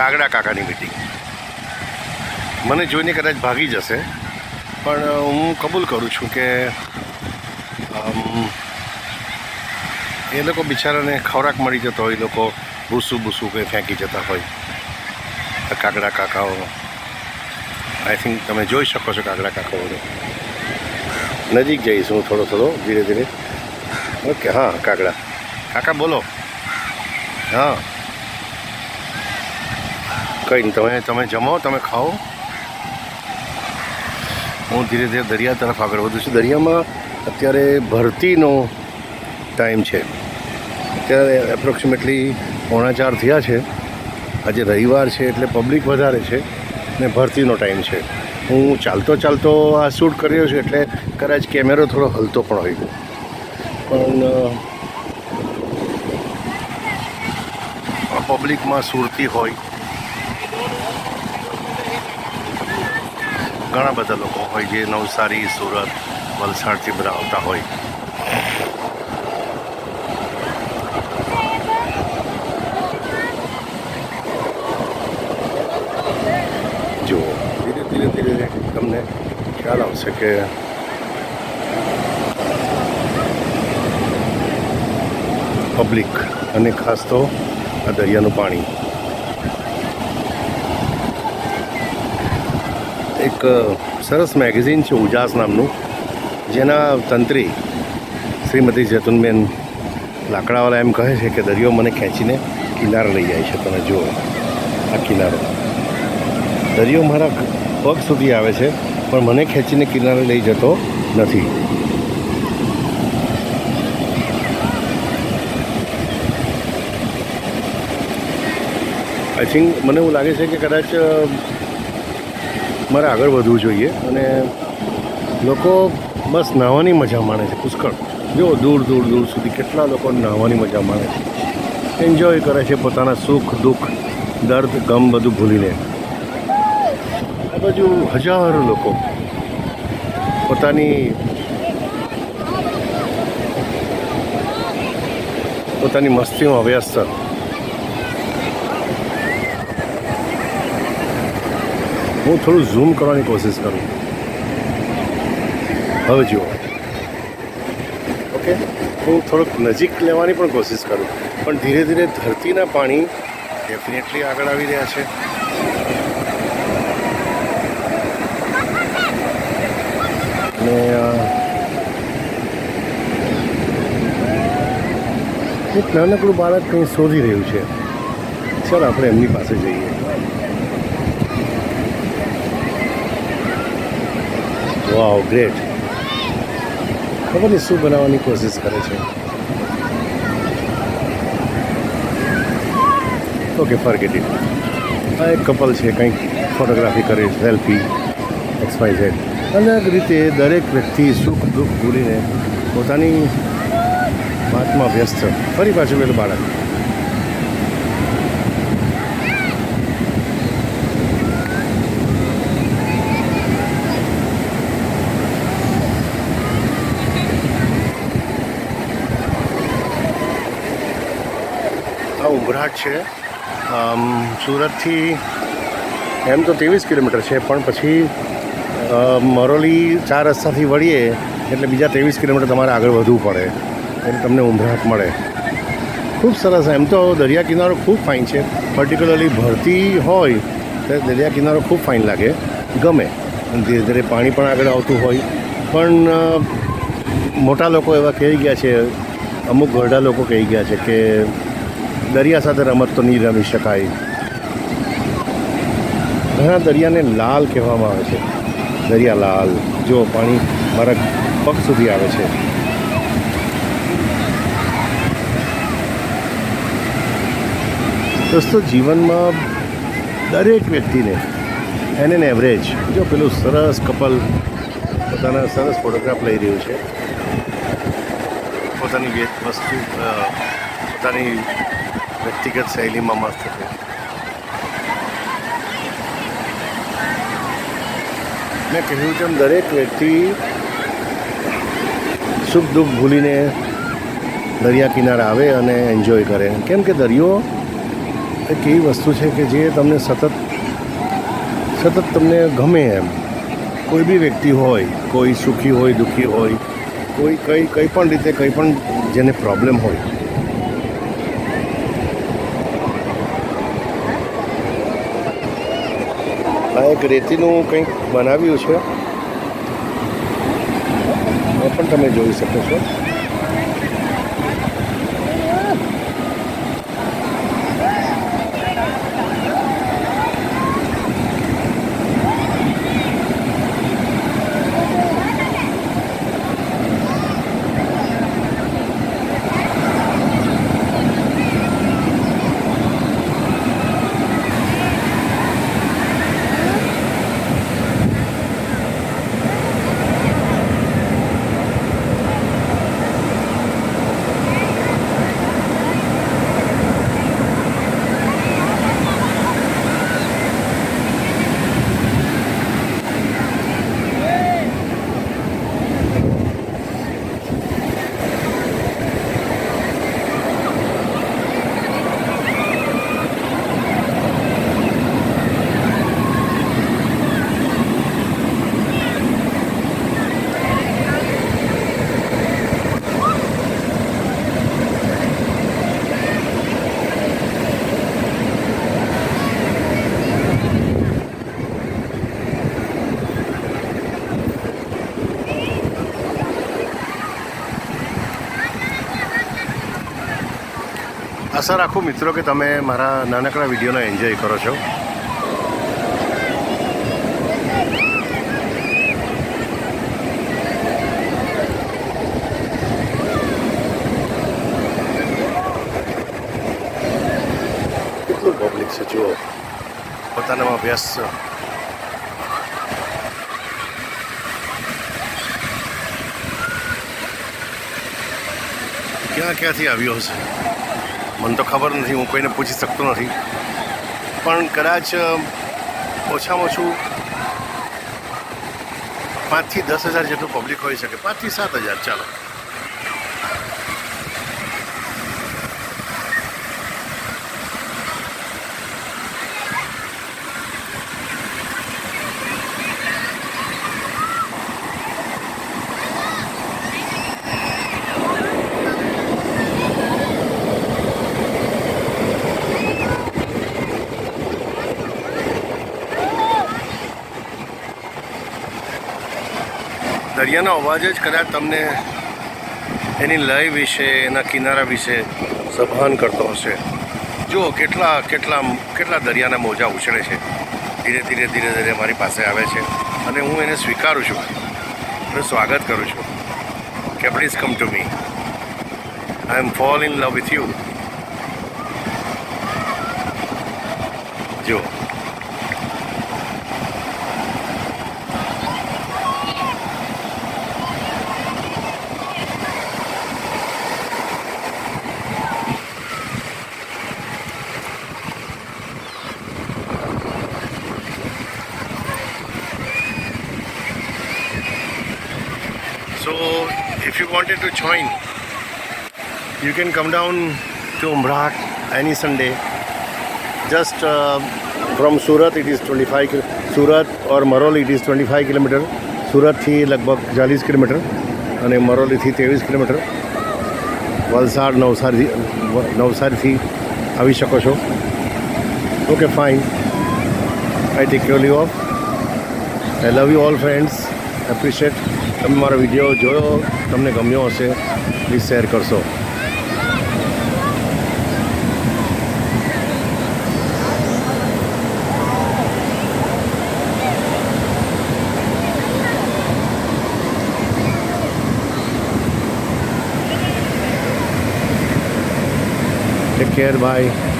કાગડા કાકાની મીટિંગ મને જોઈને કદાચ ભાગી જશે, પણ હું કબૂલ કરું છું કે એ લોકો બિચારાને ખોરાક મળી જતો હોય, એ લોકો ભૂસું ભૂસું કંઈ ફેંકી જતા હોય. કાગડા કાકાઓ. આઈ થિંક તમે જોઈ શકો છો કાગડા કાકાઓને. નજીક જઈશ હું થોડો થોડો, ધીરે ધીરે. ઓકે હા, કાગડા. કાકા, બોલો. હા. કંઈ તમે તમે જમો, તમે ખાઓ. હું ધીરે ધીરે દરિયા તરફ આગળ વધું છું. દરિયામાં અત્યારે ભરતીનો ટાઈમ છે. અત્યારે એપ્રોક્સિમેટલી પોણા ચાર થયા છે. આજે રવિવાર છે એટલે પબ્લિક વધારે છે ને ભરતીનો ટાઈમ છે. હું ચાલતો ચાલતો આ શૂટ કર્યો છું એટલે કદાચ કેમેરો થોડો હલતો પણ હોય. પણ પબ્લિકમાં સુરતી હોય ઘણા બધા લોકો હોય જે નવસારી, સુરત, વલસાડથી બધા આવતા હોય. જુઓ ધીરે ધીરે ધીરે તમને ખ્યાલ આવશે કે પબ્લિક અને ખાસ તો આ દરિયાનું પાણી. એક સરસ મેગેઝિન છે ઉજાસ નામનું. જેના તંત્રી શ્રીમતી જૈતુનબેન લાકડાવાળા એમ કહે છે કે દરિયો મને ખેંચીને કિનારે લઈ જાય છે. તમે જુઓ આ કિનારો. દરિયો મારા પગ સુધી આવે છે, પણ મને ખેંચીને કિનારે લઈ જતો નથી. આઈ થિંક મને એવું લાગે છે કે કદાચ મારે આગળ વધવું જોઈએ અને લોકો બસ નાહવાની મજા માણે છે, પુષ્કળ. જો દૂર દૂર દૂર સુધી કેટલા લોકો નાહવાની મજા માણે છે. એન્જોય કરે છે પોતાના સુખ, દુઃખ, દર્દ, ગમ બધું ભૂલીને. આ બાજુ હજારો લોકો પોતાની પોતાની મસ્તીમાં વ્યસ્ત. હું થોડું ઝૂમ કરવાની કોશિશ કરું હવે જુઓ ઓકે હું થોડુંક નજીક લેવાની પણ કોશિશ કરું પણ ધીરે ધીરે ધરતીના પાણી ડેફિનેટલી આગળ આવી રહ્યા છે અને એક નાનકડું બાળક કંઈ શોધી રહ્યું છે ચાલો આપણે એમની પાસે જઈએ વાવ ગ્રેટ ખબર નહીં શું બનાવવાની કોશિશ કરે છે? ઓકે ફરગેટ ઇટ આ એક કપલ છે, કંઈક ફોટોગ્રાફી કરે સેલ્ફી એક્સ ઝેડ અલગ રીતે દરેક વ્યક્તિ સુખ દુઃખ ભૂલીને પોતાની વાતમાં વ્યસ્ત. ફરી પાછું પેલું બાળક. ઉંબરાટ છે. સુરતથી એમ તો ત્રેવીસ કિલોમીટર છે, પણ પછી મરોલી ચાર રસ્તાથી વળીએ એટલે બીજા ત્રેવીસ કિલોમીટર તમારે આગળ વધવું પડે. એટલે તમને ઉંબરાટ મળે. ખૂબ સરસ. એમ તો દરિયા કિનારો ખૂબ ફાઇન છે. પર્ટિક્યુલરલી ભરતી હોય, તો દરિયા કિનારો ખૂબ ફાઇન લાગે. ગમે. ધીરે ધીરે પાણી પણ આગળ આવતું હોય. પણ મોટા લોકો એવા કહી ગયા છે, અમુક ઘરડા લોકો કહી ગયા છે કે દરિયા સાથે રમત તો નહીં રમી શકાય. ઘણા દરિયાને લાલ કહેવામાં આવે છે. દરિયા લાલ, જો પાણી મારા પગ સુધી આવે છે. દોસ્તો, જીવનમાં દરેક વ્યક્તિને, એને એવરેજ જો પેલું સરસ કપલ પોતાના સરસ ફોટોગ્રાફ લઈ રહ્યું છે. પોતાની વસ્તુ પોતાની વ્યક્તિગત શૈલીમાં મસ્ત છે. મેં કહ્યું તેમ દરેક વ્યક્તિ સુખ દુઃખ ભૂલીને દરિયા કિનારે આવે અને એન્જોય કરે. કેમ કે દરિયો એક એવી વસ્તુ છે કે જે તમને સતત સતત તમને ગમે એમ. કોઈ બી વ્યક્તિ હોય, કોઈ સુખી હોય, દુઃખી હોય, કોઈ કઈ, કંઈ પણ રીતે, કંઈ પણ જેને પ્રોબ્લેમ હોય આ એક રેતીનું કંઈક બનાવ્યું છે. એ પણ તમે જોઈ શકો છો. આશા રાખું મિત્રો કે તમે મારા નાનકડા વિડીયોને એન્જોય કરો છો. કેટલું પબ્લિક છે જુઓ. પોતાનામાં છે ક્યાં ક્યાંથી આવ્યો હશે? મને તો ખબર નથી, હું કોઈને પૂછી શકતો નથી. પણ કદાચ ઓછામાં ઓછું પાંચથી દસ હજાર જેટલું પબ્લિક હોઈ શકે. પાંચથી સાત હજાર, ચાલો. દરિયાનો અવાજ જ કદાચ તમને એની લય વિશે, એના કિનારા વિશે સભાન કરતો હશે. જુઓ, કેટલા કેટલા કેટલા દરિયાના મોજા ઉછળે છે. ધીરે ધીરે ધીરે ધીરે મારી પાસે આવે છે અને હું એને સ્વીકારું છું અને સ્વાગત કરું છું કે please come to me I am fall in love with you જુઓ So, if you wanted to join, you can come down to Umrah any Sunday. Just uh, from Surat, it is 25 kil- Surat or Marol, it is 25 kilometre સુરતથી લગભગ ચાલીસ kilometre અને મરોલી થી 23 kilometre Valsad Navsari નવસારીથી આવી શકો છો okay fine I take care leave of I love you all friends appreciate તમે મારો વીડિયો જોયો તમને ગમ્યો હશે પ્લીઝ શેર કરશો. Take care bye